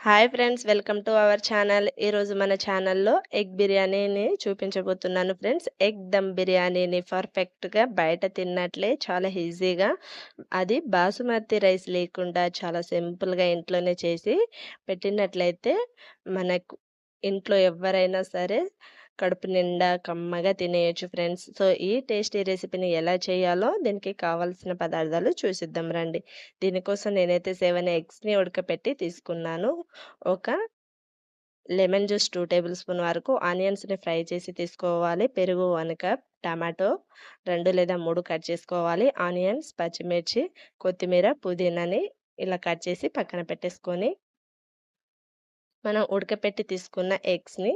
Hi friends welcome to our channel. ఈరోజు మన ఛానల్లో ఎగ్ బిర్యానీని చూపించబోతున్నాను ఫ్రెండ్స్. ఎగ్ దమ్ బిర్యానీని పర్ఫెక్ట్గా బయట తిన్నట్లే చాలా ఈజీగా. అది బాసుమతి రైస్ లేకుండా చాలా సింపుల్గా ఇంట్లోనే చేసి పెట్టినట్లయితే మనకు ఇంట్లో ఎవరైనా సరే కడుపు నిండా కమ్మగా తినేయొచ్చు ఫ్రెండ్స్. సో ఈ టేస్టీ రెసిపీని ఎలా చేయాలో దీనికి కావాల్సిన పదార్థాలు చూసిద్దాం రండి. దీనికోసం నేనైతే సెవెన్ ఎగ్స్ని ఉడకపెట్టి తీసుకున్నాను. ఒక lemon juice two table spoon వరకు ఆనియన్స్ని ఫ్రై చేసి తీసుకోవాలి. పెరుగు వన్ కప్ టమాటో రెండు లేదా మూడు కట్ చేసుకోవాలి. ఆనియన్స్ పచ్చిమిర్చి కొత్తిమీర పుదీనాని ఇలా కట్ చేసి పక్కన పెట్టేసుకొని మనం ఉడకపెట్టి తీసుకున్న ఎగ్స్ని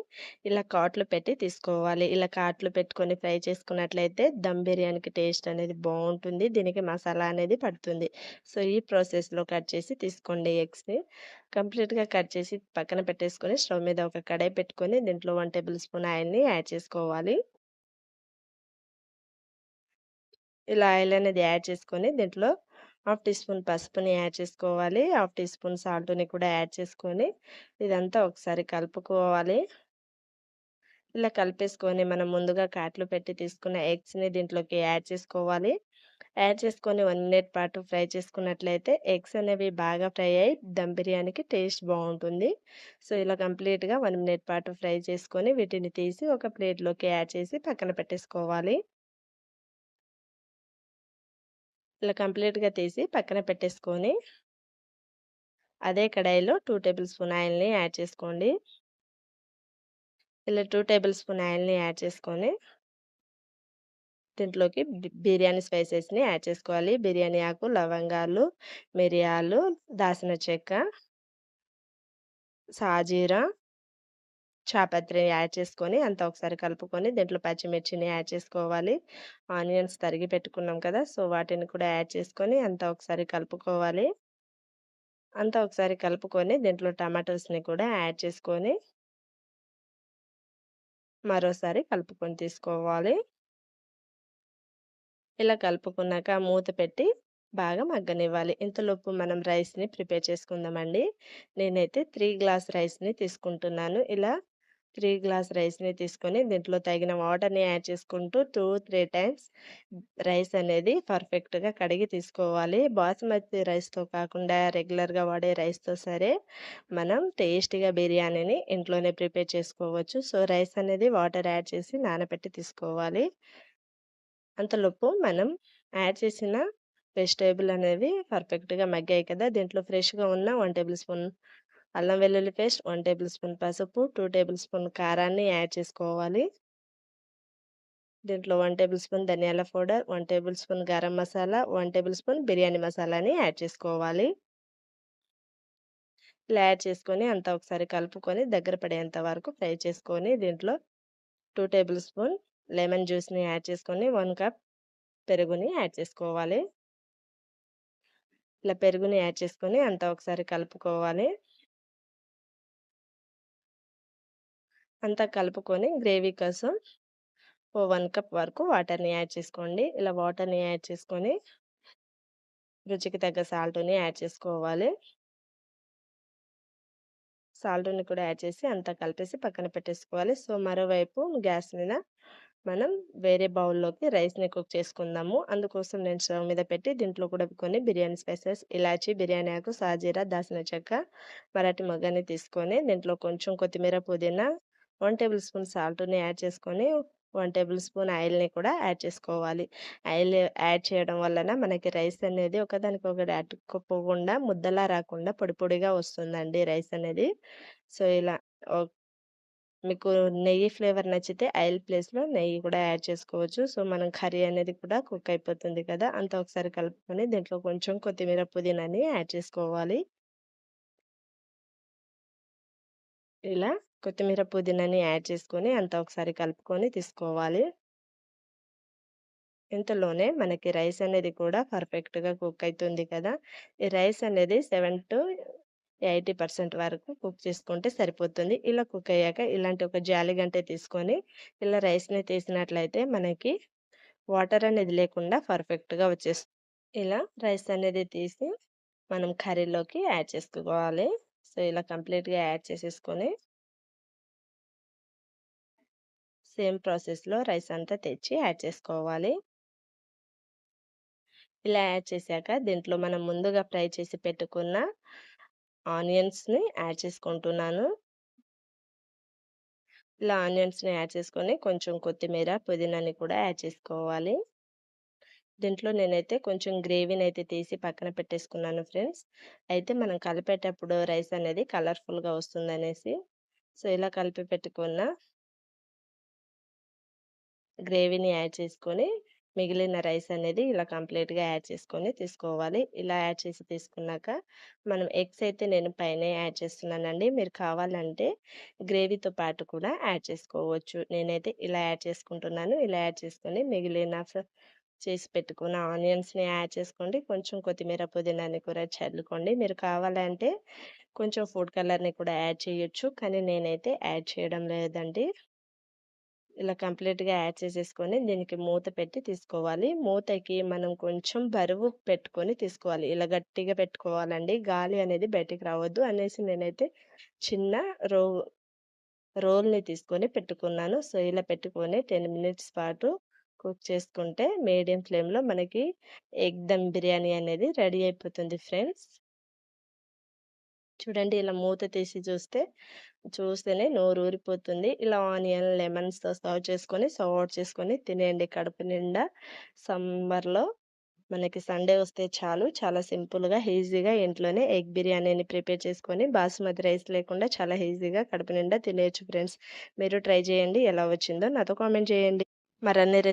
ఇలా కాట్లు పెట్టి తీసుకోవాలి. ఇలా కాట్లు పెట్టుకొని ఫ్రై చేసుకున్నట్లయితే దమ్ బిర్యానీకి టేస్ట్ అనేది బాగుంటుంది. దీనికి మసాలా అనేది పడుతుంది. సో ఈ ప్రాసెస్లో కట్ చేసి తీసుకోండి ఎగ్స్ని. కంప్లీట్గా కట్ చేసి పక్కన పెట్టేసుకొని స్టవ్ మీద ఒక కడాయి పెట్టుకొని దీంట్లో వన్ టేబుల్ స్పూన్ ఆయిల్ని యాడ్ చేసుకోవాలి. ఇలా ఆయిల్ అనేది యాడ్ చేసుకొని దీంట్లో హాఫ్ టీ స్పూన్ పసుపుని యాడ్ చేసుకోవాలి. హాఫ్ టీ స్పూన్ సాల్ట్ని కూడా యాడ్ చేసుకొని ఇదంతా ఒకసారి కలుపుకోవాలి. ఇలా కలిపేసుకొని మనం ముందుగా కాట్లు పెట్టి తీసుకున్న ఎగ్స్ని దీంట్లోకి యాడ్ చేసుకోవాలి. యాడ్ చేసుకొని వన్ మినిట్ పాటు ఫ్రై చేసుకున్నట్లయితే ఎగ్స్ అనేవి బాగా ఫ్రై అయ్యి దమ్ బిర్యానీకి టేస్ట్ బాగుంటుంది. సో ఇలా కంప్లీట్గా వన్ మినిట్ పాటు ఫ్రై చేసుకొని వీటిని తీసి ఒక ప్లేట్లోకి యాడ్ చేసి పక్కన పెట్టేసుకోవాలి. ఇలా కంప్లీట్గా తీసి పక్కన పెట్టేసుకొని అదే కడాయిలో టూ టేబుల్ స్పూన్ ఆయిల్ని యాడ్ చేసుకోండి. ఇలా టూ టేబుల్ స్పూన్ ఆయిల్ని యాడ్ చేసుకొని దీంట్లోకి బిర్యానీ స్పైసెస్ని యాడ్ చేసుకోవాలి. బిర్యానీ ఆకు లవంగాలు మిరియాలు దాసిన చెక్క సాజీరా చాపత్రిని యాడ్ చేసుకొని అంతా ఒకసారి కలుపుకొని దీంట్లో పచ్చిమిర్చిని యాడ్ చేసుకోవాలి. ఆనియన్స్ తరిగి పెట్టుకున్నాం కదా సో వాటిని కూడా యాడ్ చేసుకొని అంతా ఒకసారి కలుపుకోవాలి. అంతా ఒకసారి కలుపుకొని దీంట్లో టమాటోస్ని కూడా యాడ్ చేసుకొని మరోసారి కలుపుకొని తీసుకోవాలి. ఇలా కలుపుకున్నాక మూత పెట్టి బాగా మగ్గనివ్వాలి. ఇంతలోపు మనం రైస్ని ప్రిపేర్ చేసుకుందామండి. నేనైతే త్రీ గ్లాస్ రైస్ని తీసుకుంటున్నాను. ఇలా త్రీ గ్లాస్ రైస్ని తీసుకొని దీంట్లో తగిన వాటర్ని యాడ్ చేసుకుంటూ టూ త్రీ టైమ్స్ రైస్ అనేది పర్ఫెక్ట్గా కడిగి తీసుకోవాలి. బాస్మతి రైస్తో కాకుండా రెగ్యులర్గా వాడే రైస్తో సరే మనం టేస్టీగా బిర్యానీని ఇంట్లోనే ప్రిపేర్ చేసుకోవచ్చు. సో రైస్ అనేది వాటర్ యాడ్ చేసి నానబెట్టి తీసుకోవాలి. అంతలోపు మనం యాడ్ చేసిన వెజిటేబుల్ అనేవి పర్ఫెక్ట్గా మగ్గాయి కదా! దీంట్లో ఫ్రెష్గా ఉన్న వన్ టేబుల్ స్పూన్ అల్లం వెల్లుల్లి పేస్ట్ వన్ టేబుల్ స్పూన్ పసుపు టూ టేబుల్ స్పూన్ కారాన్ని యాడ్ చేసుకోవాలి. దీంట్లో వన్ టేబుల్ స్పూన్ ధనియాల powder one tablespoon garam masala one tablespoon biryani మసాలాని యాడ్ చేసుకోవాలి. ఇలా యాడ్ చేసుకొని అంతా ఒకసారి కలుపుకొని దగ్గర పడేంత వరకు ఫ్రై చేసుకొని దీంట్లో టూ టేబుల్ స్పూన్ లెమన్ జ్యూస్ని యాడ్ చేసుకొని వన్ కప్ పెరుగుని యాడ్ చేసుకోవాలి. ఇలా పెరుగుని యాడ్ చేసుకొని అంతా ఒకసారి కలుపుకోవాలి. అంతా కలుపుకొని గ్రేవీ కోసం ఓ వన్ కప్ వరకు వాటర్ని యాడ్ చేసుకోండి. ఇలా వాటర్ని యాడ్ చేసుకొని రుచికి తగ్గ సాల్ట్ని యాడ్ చేసుకోవాలి. సాల్ట్ని కూడా యాడ్ చేసి అంతా కలిపేసి పక్కన పెట్టేసుకోవాలి. సో మరోవైపు గ్యాస్ మీద మనం వేరే బౌల్లోకి రైస్ని కుక్ చేసుకుందాము. అందుకోసం నేను స్టవ్ మీద పెట్టి దీంట్లో కూడా కొన్ని బిర్యానీ స్పైసెస్ ఇలాచి బిర్యానీ ఆకు సాజీరా దాసిన చెక్క మరాఠీ మొగ్గని తీసుకొని దీంట్లో కొంచెం కొత్తిమీర పుదీనా వన్ టేబుల్ స్పూన్ సాల్ట్ని యాడ్ చేసుకొని వన్ టేబుల్ స్పూన్ ఆయిల్ని కూడా యాడ్ చేసుకోవాలి. ఆయిల్ యాడ్ చేయడం వలన మనకి రైస్ అనేది ఒకదానికి ఒకటి అతుక్కుపోకుండా ముద్దలా రాకుండా పొడి పొడిగా వస్తుందండి రైస్ అనేది. సో ఇలా మీకు నెయ్యి ఫ్లేవర్ నచ్చితే ఆయిల్ ప్లేస్లో నెయ్యి కూడా యాడ్ చేసుకోవచ్చు. సో మనం కర్రీ అనేది కూడా కుక్ అయిపోతుంది కదా! అంత ఒకసారి కలుపుకొని దీంట్లో కొంచెం కొత్తిమీర పుదీనాని యాడ్ చేసుకోవాలి. ఇలా కొత్తిమీర పుదీనాని యాడ్ చేసుకొని అంతా ఒకసారి కలుపుకొని తీసుకోవాలి. ఇంతలోనే మనకి రైస్ అనేది కూడా పర్ఫెక్ట్గా కుక్ అవుతుంది కదా! ఈ రైస్ అనేది సెవెన్ టు ఎయిటీ పర్సెంట్ వరకు కుక్ చేసుకుంటే సరిపోతుంది. ఇలా కుక్ అయ్యాక ఇలాంటి ఒక జాలి గంటే తీసుకొని ఇలా రైస్ని తీసినట్లయితే మనకి వాటర్ అనేది లేకుండా పర్ఫెక్ట్గా వచ్చేస్తుంది ఇలా రైస్ అనేది తీసి మనం కర్రీలోకి యాడ్ చేసుకోవాలి. సో, ఇలా కంప్లీట్‌గా యాడ్ చేసేసుకొని సేమ్ ప్రాసెస్‌లో రైస్ అంతా తెచ్చి యాడ్ చేసుకోవాలి. ఇలా యాడ్ చేశాక దీంట్లో మనం ముందుగా ఫ్రై చేసి పెట్టుకున్న ఆనియన్స్‌ని యాడ్ చేసుకుంటున్నాను. ఇలా ఆనియన్స్‌ని యాడ్ చేసుకొని కొంచెం కొత్తిమీర, పుదీనాని కూడా యాడ్ చేసుకోవాలి. దీంట్లో నేనైతే కొంచెం గ్రేవీని అయితే తీసి పక్కన పెట్టేసుకున్నాను ఫ్రెండ్స్. అయితే మనం కలిపేటప్పుడు రైస్ అనేది కలర్‌ఫుల్‌గా వస్తుందనేసి. సో, ఇలా కలిపి పెట్టుకున్న గ్రేవీని యాడ్ చేసుకొని, మిగిలిన రైస్ అనేది ఇలా కంప్లీట్‌గా యాడ్ చేసుకొని తీసుకోవాలి. ఇలా యాడ్ చేసి తీసుకున్నాక, మనం ఎగ్స్ అయితే నేను పైనే యాడ్ చేస్తున్నానండి. మీరు కావాలంటే గ్రేవీతో పాటు కూడా యాడ్ చేసుకోవచ్చు. నేనైతే ఇలా యాడ్ చేసుకుంటున్నాను. ఇలా యాడ్ చేసుకొని మిగిలిన చేసి పెట్టుకున్న ఆనియన్స్‌ని యాడ్ చేసుకోండి. కొంచెం కొత్తిమీర, పుదీనాని కూడా చల్లుకోండి. మీరు కావాలంటే కొంచెం ఫుడ్ కలర్‌ని కూడా యాడ్ చేయొచ్చు. కానీ నేనైతే యాడ్ చేయడం లేదండి. ఇలా కంప్లీట్‌గా యాడ్ చేసేసుకొని దీనికి మూత పెట్టి తీసుకోవాలి. మూతకి మనం కొంచెం బరువు పెట్టుకొని తీసుకోవాలి. ఇలా గట్టిగా పెట్టుకోవాలండి. గాలి అనేది బయటికి రావద్దు అనేసి నేనైతే చిన్న రో రోల్‌ని తీసుకొని పెట్టుకున్నాను. సో, ఇలా పెట్టుకొని 10 మినిట్స్ పాటు కుక్ చేసుకుంటే మీడియం ఫ్లేమ్‌లో మనకి ఎగ్ దమ్ బిర్యానీ అనేది రెడీ అయిపోతుంది ఫ్రెండ్స్. చూడండి ఇలా మూత తీసి చూస్తే, చూస్తేనే నోరు ఊరిపోతుంది ఇలా ఆనియన్, లెమన్స్‌తో సర్వ్ చేసుకొని, సర్వ్ చేసుకొని తినేయండి కడుపు నిండా. సమ్మర్‌లో మనకి సండే వస్తే చాలు. చాలా సింపుల్‌గా, ఈజీగా ఇంట్లోనే ఎగ్ బిర్యానీని ప్రిపేర్ చేసుకొని, బాస్మతి రైస్ లేకుండా చాలా ఈజీగా కడుపు నిండా తినేయచ్చు ఫ్రెండ్స్. మీరు ట్రై చేయండి. ఎలా వచ్చిందో నాతో కామెంట్ చేయండి. మరన్ని